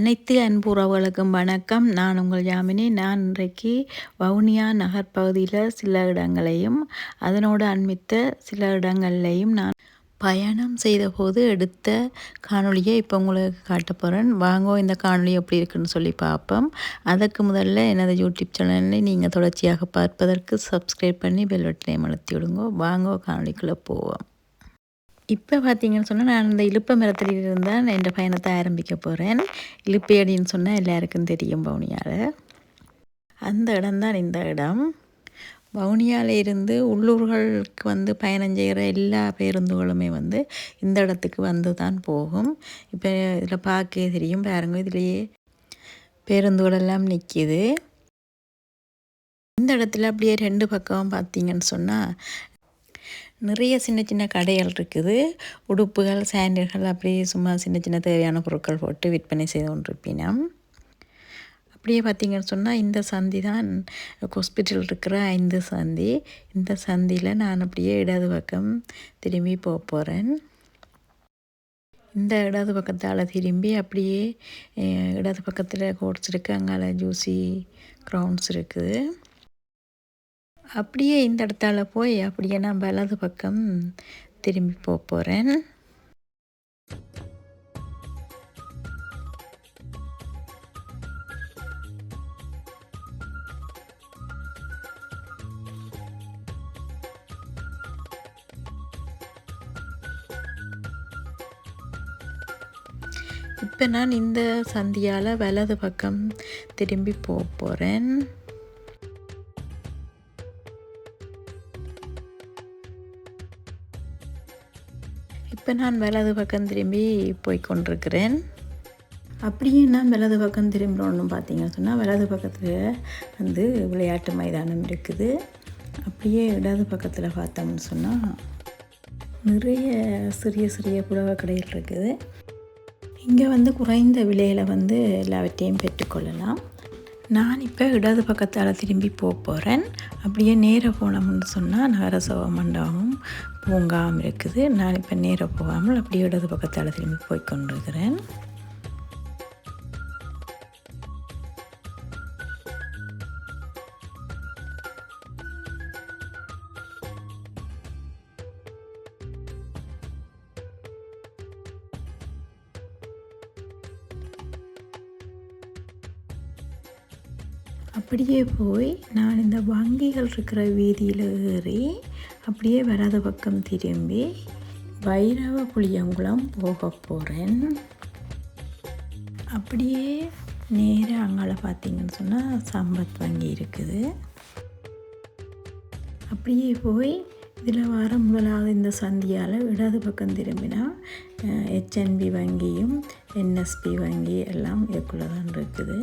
அனைத்து அன்புறவுகளுக்கும் வணக்கம். நான் உங்கள் யாமினி. நான் இன்றைக்கு வவுனியா நகர்ப்பகுதியில் சில இடங்களையும் அதனோடு அண்மித்த சில இடங்கள்லையும் நான் பயணம் செய்தபோது எடுத்த காணொளியை இப்போ உங்களுக்கு காட்ட போகிறேன் வாங்கோ இந்த காணொலி எப்படி இருக்குன்னு சொல்லி பார்ப்போம். அதற்கு முதல்ல எனது யூடியூப் சேனலை நீங்கள் தொடர்ச்சியாக பார்ப்பதற்கு சப்ஸ்கிரைப் பண்ணி பெல் பட்டனை அழுத்தி விடுங்க. வாங்கோ காணொலிக்குள்ளே போவோம். இப்போ பார்த்தீங்கன்னு சொன்னால் நான் இந்த இழுப்ப மரத்தில் நான் என் பயணத்தை ஆரம்பிக்க போகிறேன் இழுப்பேடின்னு சொன்னால் எல்லாருக்கும் தெரியும் பவுனியால் அந்த இடம்தான் இந்த இடம். வவுனியாவில் இருந்து உள்ளூர்களுக்கு வந்து பயணம் செய்கிற எல்லா பேருந்துகளுமே வந்து இந்த இடத்துக்கு வந்து தான் போகும். இப்போ இதில் பார்க்க தெரியும் பாருங்க இதுலேயே பேருந்துகளெல்லாம் நிற்கிது இந்த இடத்துல அப்படியே ரெண்டு பக்கம் பார்த்தீங்கன்னு சொன்னால் நிறைய சின்ன சின்ன கடைகள் இருக்குது. உடுப்புகள் சாண்டில்கள் அப்படி சும்மா சின்ன சின்ன தேவையான பொருட்கள் போட்டு விற்பனை செய்து கொண்டிருப்பினம். அப்படியே பார்த்திங்கன்னு சொன்னால் இந்த சந்தி தான் ஹாஸ்பிட்டல் இருக்கிற ஐந்து சந்தி. இந்த சந்தியில் நான் அப்படியே இடது பக்கம் திரும்பி போக போகிறேன் இந்த இடது பக்கத்தால் திரும்பி அப்படியே இடது பக்கத்தில் கோட்ஸ் இருக்குது அங்கால ஜூசி க்ரௌண்ட்ஸ் இருக்குது. அப்படியே இந்த இடத்தால போய் அப்படியே நான் வலது பக்கம் திரும்பி போக போகிறேன் இப்போ நான் இந்த சந்தியால் வலது பக்கம் திரும்பி போக போகிறேன் இப்போ நான் வலது பக்கம் திரும்பி போய் கொண்டிருக்கிறேன். அப்படியே நான் வலது பக்கம் திரும்பணும்னு பார்த்தீங்கன்னு சொன்னால் வலது பக்கத்தில் வந்து விளையாட்டு மைதானம் இருக்குது. அப்படியே இடது பக்கத்தில் பார்த்தோம்னு சொன்னால் நிறைய சிறிய சிறிய புடவை கடைகள் இருக்குது. இங்கே வந்து குறைந்த விலையில் வந்து எல்லாவற்றையும் பெற்றுக்கொள்ளலாம் நான் இப்போ இடது பக்கத்தால் திரும்பி போக போகிறேன் அப்படியே நேராக போனோம்னு சொன்னால் நகரசபா மண்டபமும் பூங்காவும் இருக்குது. நான் இப்போ நேராக போகாமல் அப்படியே இடது பக்கத்தால் திரும்பி போய் கொண்டிருக்கிறேன். அப்படியே போய் நான் இந்த வங்கிகள் இருக்கிற வீதியில் ஏறி அப்படியே வராத பக்கம் திரும்பி வைரவ புளியங்குளம் போக போகிறேன் அப்படியே நேராக அங்கால பார்த்தீங்கன்னு சொன்னால் சம்பத் வங்கி இருக்குது. அப்படியே போய் இதில் வர முதலாவது இந்த சந்தியால் இடது பக்கம் திரும்பினா ஹெச்என்பி வங்கியும் என்எஸ்பி வங்கி எல்லாம் இதுக்குள்ளே தான் இருக்குது.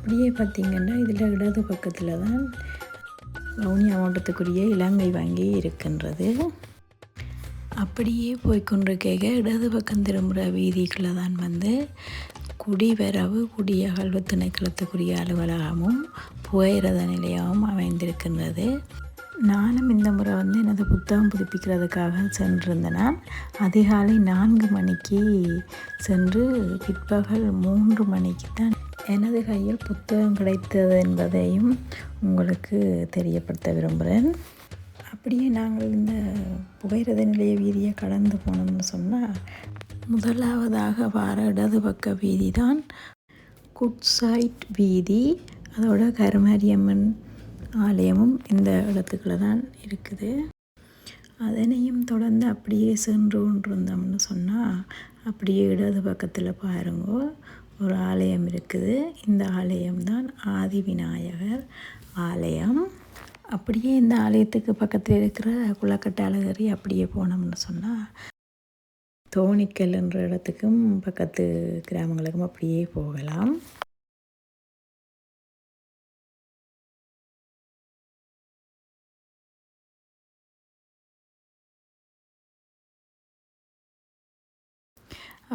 அப்படியே பார்த்திங்கன்னா இதில் இடது பக்கத்தில் தான் வவுனியா மாவட்டத்துக்குரிய இலங்கை வங்கி இருக்கின்றது. அப்படியே போய்கொண்டிருக்க இடது பக்கம் திரும்புகிற வீதிக்குள்ளே தான் வந்து குடிவரவு குடியகழ்வு திணைக்களத்துக்குரிய அலுவலகமும் புகையிரத நிலையமும் அமைந்திருக்கின்றது. நானும் இந்த முறை வந்து எனது புத்தகம் புதுப்பிக்கிறதுக்காக சென்றிருந்தேன் அதிகாலை நான்கு மணிக்கு சென்று பிற்பகல் மூன்று மணிக்கு தான் எனது கையில் புத்தகம் கிடைத்தது என்பதையும் உங்களுக்கு தெரியப்படுத்த விரும்புகிறேன். அப்படியே நாங்கள் இந்த புகையிரத நிலைய வீதியை கடந்து போனோம்னு சொன்னால் முதலாவதாக வார இடது பக்க வீதி தான் குட்சைட் வீதி. அதோட கருமாரியம்மன் ஆலயமும் இந்த இடத்துக்குள்ள தான் இருக்குது. அதனையும் தொடர்ந்து அப்படியே சென்று கொண்டிருந்தோம்னு சொன்னால் அப்படியே இடது பக்கத்தில் பாருங்கோ ஒரு ஆலயம் இருக்குது. இந்த ஆலயம்தான் ஆதி விநாயகர் ஆலயம். அப்படியே இந்த ஆலயத்துக்கு பக்கத்தில் இருக்கிற குளக்கட்டை அழகரி அப்படியே போனோம்னு சொன்னால் தோணிக்கல் என்ற இடத்துக்கும் பக்கத்து கிராமங்களுக்கும் அப்படியே போகலாம்.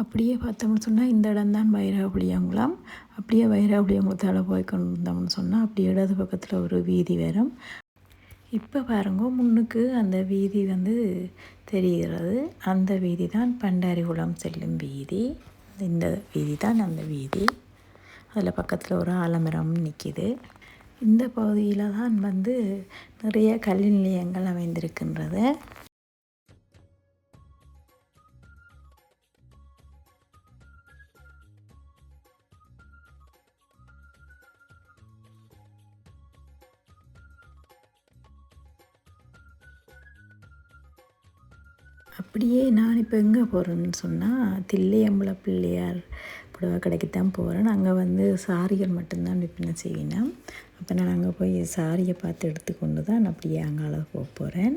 அப்படியே பார்த்தோம்னு சொன்னால் இந்த இடம் தான் அப்படியே வைராபுளியங்குளத்தால் போய் கொண்டு வந்தோம்னு சொன்னால் அப்படியே இடது பக்கத்தில் ஒரு வீதி வரும். இப்போ பாருங்க முன்னுக்கு அந்த வீதி வந்து தெரிகிறது. அந்த வீதி தான் பண்டாரிகுளம் செல்லும் வீதி. இந்த வீதி தான் அந்த வீதி. அதில் பக்கத்தில் ஒரு ஆலமரம் நிற்கிது இந்த பகுதியில் தான் வந்து நிறைய கல்வி நிலையங்கள் அமைந்திருக்கின்றது. அப்படியே நான் இப்போ எங்கே போகிறேன்னு சொன்னால் தில்லையம்பல பிள்ளையார் புடவை கடைக்கு தான் போகிறேன் அங்கே வந்து சாரிகள் மட்டும்தான் விற்பனை செய்யணும். அப்போ நான் அங்கே போய் சாரியை பார்த்து எடுத்துக்கொண்டு தான் அப்படியே அங்கால போக போகிறேன்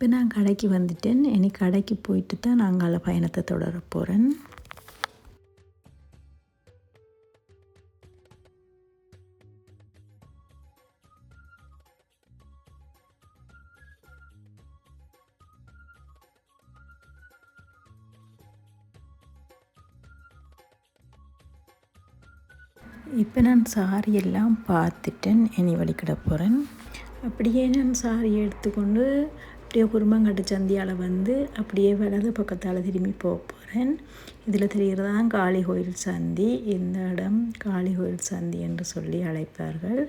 இப்போ நான் கடைக்கு வந்துட்டேன். இனி கடைக்கு போயிட்டு தான் நான் பயணத்தை தொடர போகிறேன் இப்போ நான் சாரி எல்லாம் பார்த்துட்டேன். இனி வழிக்கிட போகிறேன் அப்படியே நான் சாரி எடுத்துக்கொண்டு அப்படியே குருமங்கட்டு சந்தியால் வந்து அப்படியே வலது பக்கத்தால் திரும்பி போக போகிறேன் இதில் தெரிகிறதான் காளி கோயில் சந்தி. இந்த இடம் காளி கோயில் சந்தி என்று சொல்லி அழைப்பார்கள்.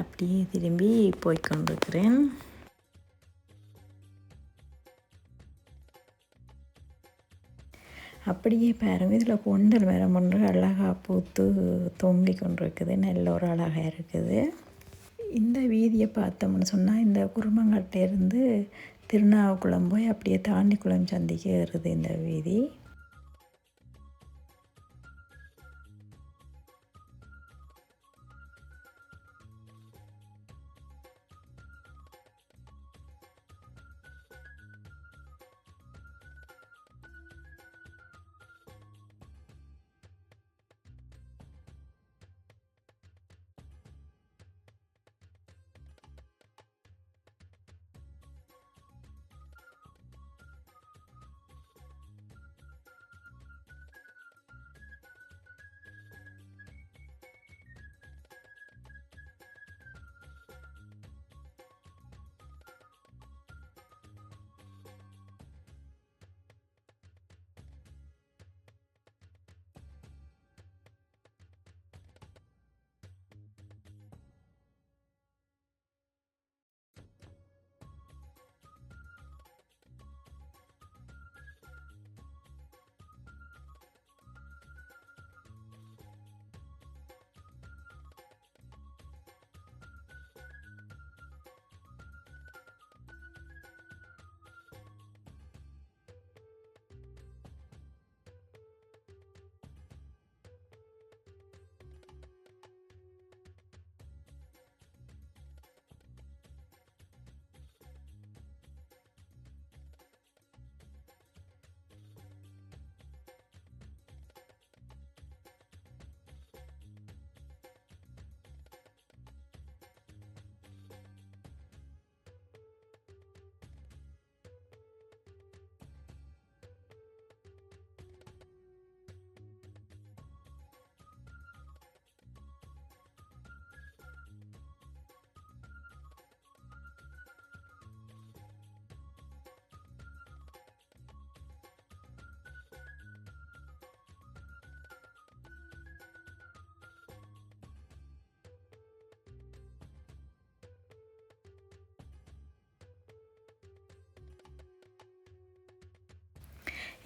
அப்படியே திரும்பி போய்கொண்டிருக்கிறேன் அப்படியே பாருங்கள் இதில் பொண்டல் மரம் ஒன்று அழகாக பூத்து தொங்கி கொண்டிருக்குது. நல்ல ஒரு அழகாக இருக்குது. இந்த வீதியை பார்த்தோம்னு சொன்னால் இந்த குருமங்கட்டிலேருந்து திருநாவுக்குளம் போய் அப்படியே தாண்டிக்குளம் சந்திக்கு ஏறுது இந்த வீதி.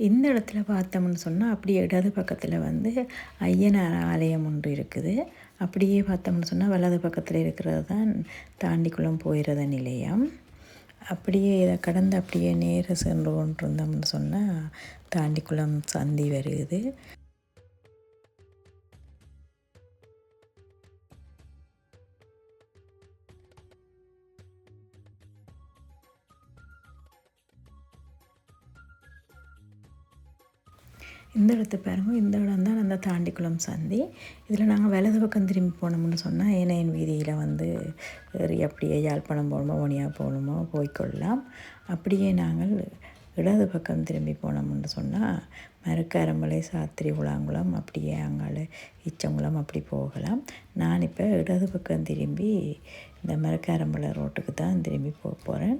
இந்த இடத்துல பார்த்தோம்னு சொன்னால் அப்படியே இடது பக்கத்தில் வந்து ஐயனார் ஆலயம் ஒன்று இருக்குது. அப்படியே பார்த்தோம்னு சொன்னால் வலது பக்கத்தில் இருக்கிறது தான் தாண்டிக்குளம் போயிறத நிலையம். அப்படியே இதை கடந்து அப்படியே நேர சென்று கொண்டிருந்தோம்னு சொன்னால் தாண்டிக்குளம் சந்தி வருது. இந்த இடத்த பாருங்கள் இந்த இடம் தான் அந்த தாண்டிக்குளம் சந்தி. இதில் நாங்கள் வலது பக்கம் திரும்பி போனோம்னு சொன்னால் ஏனையன் வீதியில் வந்து ஏறி அப்படியே யாழ்ப்பாணம் போகணுமோ ஒனியாக போகணுமோ போய்க்கொள்ளலாம் அப்படியே நாங்கள் இடது பக்கம் திரும்பி போனோம்னு சொன்னால் மரக்காரமலை சாத்திரி உலாங்குளம் அப்படியே அங்கால இச்சங்குளம் அப்படி போகலாம். நான் இப்போ இடது பக்கம் திரும்பி இந்த மரக்காரமலை ரோட்டுக்கு தான் திரும்பி போக போகிறேன்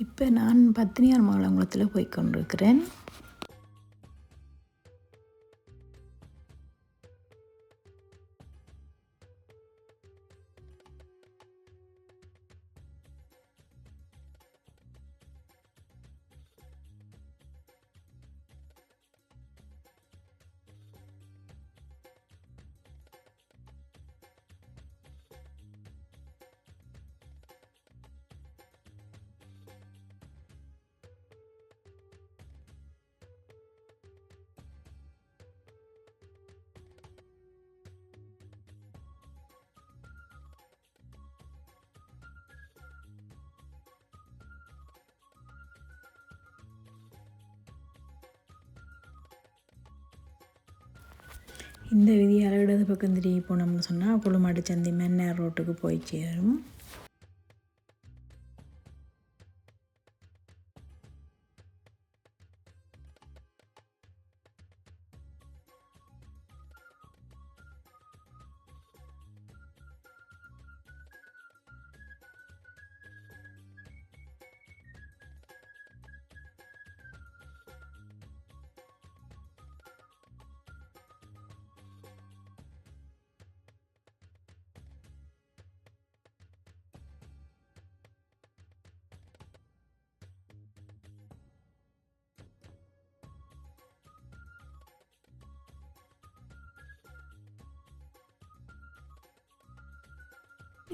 இப்போ நான் பத்தினியார் மாலங்குளத்தில் போய் கொண்டிருக்கிறேன் இந்த விதியால் இடது பக்கம் திரும்பி போனோம்னு சொன்னால் குளுமாடு சந்தி மென்னர் ரோட்டுக்கு போய் சேரும்.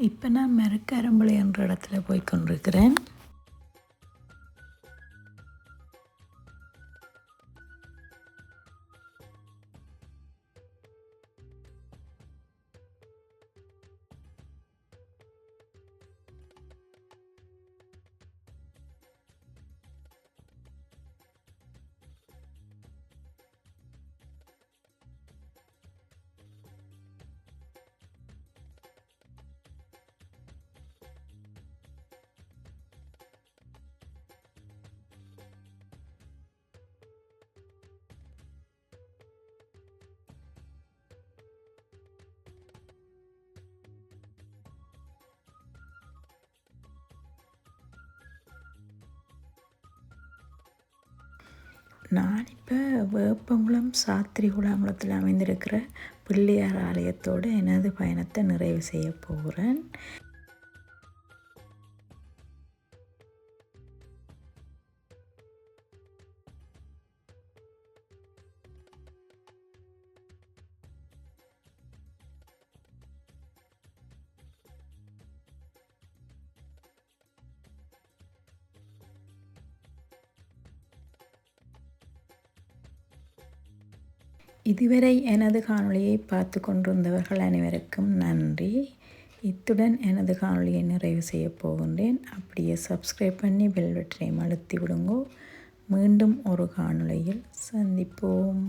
இப்போ நான் மெரக்கரம்பளை என்ற இடத்துல போய் கொண்டிருக்கிறேன். நான் இப்போ வேப்பங்குளம் சாத்திரி குளங்குளத்தில் அமைந்திருக்கிற பிள்ளையார் ஆலயத்தோடு எனது பயணத்தை நிறைவு செய்ய போகிறேன். இதுவரை எனது காணொளியை பார்த்து கொண்டிருந்தவர்கள் அனைவருக்கும் நன்றி. இத்துடன் எனது காணொளியை நிறைவு செய்ய போகின்றேன். அப்படியே சப்ஸ்கிரைப் பண்ணி பெல் பட்டனை அழுத்தி விடுங்கோ மீண்டும் ஒரு காணொளியில் சந்திப்போம்.